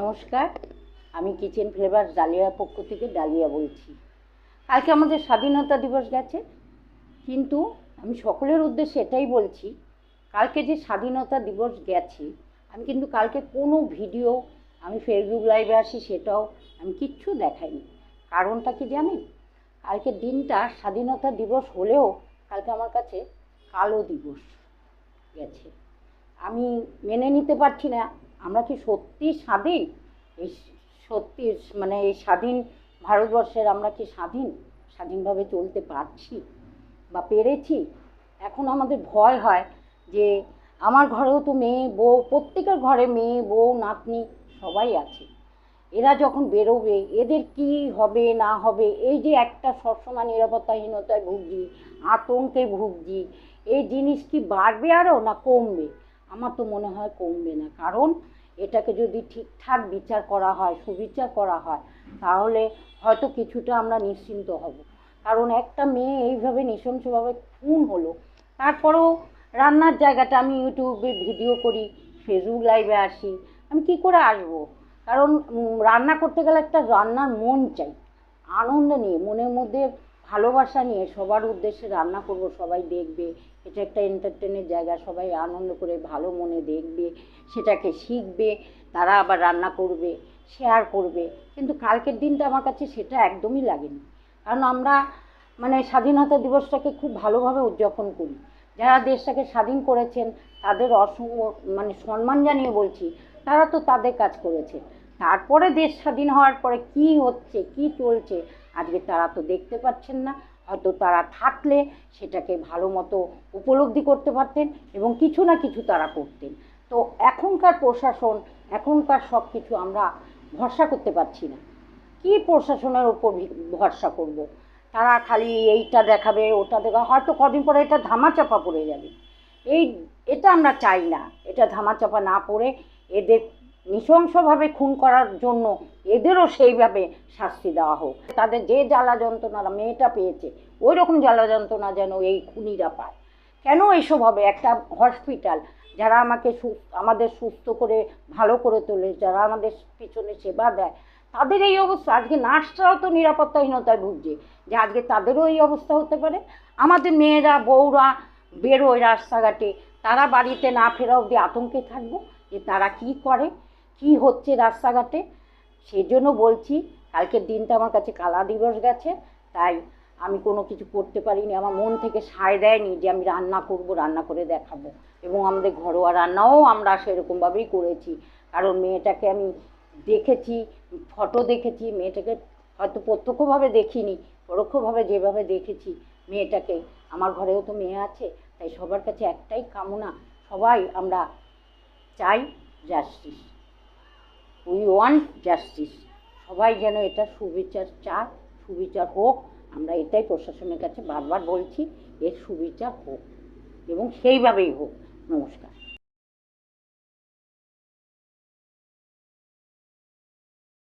নমস্কার, আমি kitchen flavour ডালিয়ার পক্ষ থেকে ডালিয়া বলছি। কালকে আমাদের স্বাধীনতা দিবস গেছে, কিন্তু আমি সকলের উদ্দেশ্যে এটাই বলছি, কালকে যে স্বাধীনতা দিবস গেছে, আমি কিন্তু কালকে কোনো ভিডিও আমি ফেসবুক লাইভে আসি সেটাও আমি কিচ্ছু দেখাইনি। কারণটা কি জানেন? কালকের দিনটা স্বাধীনতা দিবস হলেও কালকে আমার কাছে কালো দিবস গেছে। আমি মেনে নিতে পারছি না আমরা কি সত্যি স্বাধীন? এই সত্যি মানে এই স্বাধীন ভারতবর্ষের আমরা কি স্বাধীন? স্বাধীনভাবে চলতে পারছি বা পেরেছি? এখন আমাদের ভয় হয় যে আমার ঘরেও তো মেয়ে, বউ, প্রত্যেকের ঘরে মেয়ে, বউ, নাতনি সবাই আছে। এরা যখন বেরোবে, এদের কি হবে, না হবে, এই যে একটা সবসময় নিরাপত্তাহীনতায় ভুগছি, আতঙ্কে ভুগছি, এই জিনিস কি বাড়বে আরও না কমবে? আমার তো মনে হয় কমবে না। কারণ এটাকে যদি ঠিকঠাক বিচার করা হয়, সুবিচার করা হয়, তাহলে হয়তো কিছুটা আমরা নিশ্চিন্ত হব। কারণ একটা মেয়ে এইভাবে নৃশংসভাবে খুন হলো, তারপরেও রান্নার জায়গাটা আমি ইউটিউবে ভিডিও করি, ফেসবুক লাইভে আসি, আমি কি করে আসব? কারণ রান্না করতে গেলে একটা রান্নার মন চাই, আনন্দ নিয়ে, মনের মধ্যে ভালোবাসা নিয়ে সবার উদ্দেশ্যে রান্না করব, সবাই দেখবে এটা একটা এন্টারটেনের জায়গা, সবাই আনন্দ করে ভালো মনে দেখবে, সেটাকে শিখবে, তারা আবার রান্না করবে শেয়ার করবে। কিন্তু কালকের দিনটা আমার কাছে সেটা একদমই লাগেনি। কারণ আমরা মানে স্বাধীনতা দিবসটাকে খুব ভালোভাবে উদযাপন করি। যারা দেশটাকে স্বাধীন করেছেন, তাদের অসংখ্য মানে সম্মান জানিয়ে বলছি, তারা তো তাদের কাজ করেছে। তারপরে দেশ স্বাধীন হওয়ার পরে কি হচ্ছে, কি চলছে, আজকে তারা তো দেখতে পাচ্ছেন না। হয়তো তারা থাকলে সেটাকে ভালো মতো উপলব্ধি করতে পারতেন এবং কিছু না কিছু তারা করতেন। তো এখনকার প্রশাসন, এখনকার সব কিছু আমরা ভরসা করতে পারছি না। কি প্রশাসনের ওপর ভরসা করব। তারা খালি এইটা দেখাবে, ওটা দেখা হয়তো কদিন পরে এটা ধামাচাপা পড়ে যাবে। এই, এটা আমরা চাই না। এটা ধামাচাপা না পড়ে এদের নৃশংসভাবে খুন করার জন্য এদেরও সেইভাবে শাস্তি দেওয়া হোক। তাদের যে জ্বালা যন্ত্রণারা মেয়েটা পেয়েছে ওই রকম জ্বালা যন্ত্রণা যেন এই খুনিরা পায়। কেন এইসব হবে? একটা হসপিটাল, যারা আমাকে আমাদের সুস্থ করে, ভালো করে তোলে, যারা আমাদের পিছনে সেবা দেয়, তাদের এই অবস্থা। আজকে নার্সরাও তো নিরাপত্তাহীনতায় ভুগছে যে আজকে তাদেরও এই অবস্থা হতে পারে। আমাদের মেয়েরা, বউরা বেরোয় রাস্তাঘাটে, তারা বাড়িতে না ফেরা অবধি আতঙ্কে থাকব যে তারা কি করে? কি হচ্ছে রাস্তাঘাটে? সেই জন্য বলছি, কালকের দিনটা আমার কাছে কালা দিবস গেছে, তাই আমি কোনো কিছু করতে পারিনি। আমার মন থেকে সায় দেয়নি যে আমি রান্না করব, রান্না করে দেখাবো। এবং আমাদের ঘরোয়া রান্নাও আমরা সেরকমভাবেই করেছি। কারণ মেয়েটাকে আমি দেখেছি, ফটো দেখেছি, মেয়েটাকে হয়তো প্রত্যক্ষভাবে দেখিনি, পরোক্ষভাবে যেভাবে দেখেছি মেয়েটাকে। আমার ঘরেও তো মেয়ে আছে, তাই সবার কাছে একটাই কামনা, সবাই আমরা চাই জাস্টিস উই ওয়ান্ট জাস্টিস সবাই যেন এটা সুবিচার চায়, সুবিচার হোক। আমরা এটাই প্রশাসনের কাছে বারবার বলছি, এর সুবিচার হোক এবং সেইভাবেই হোক। নমস্কার।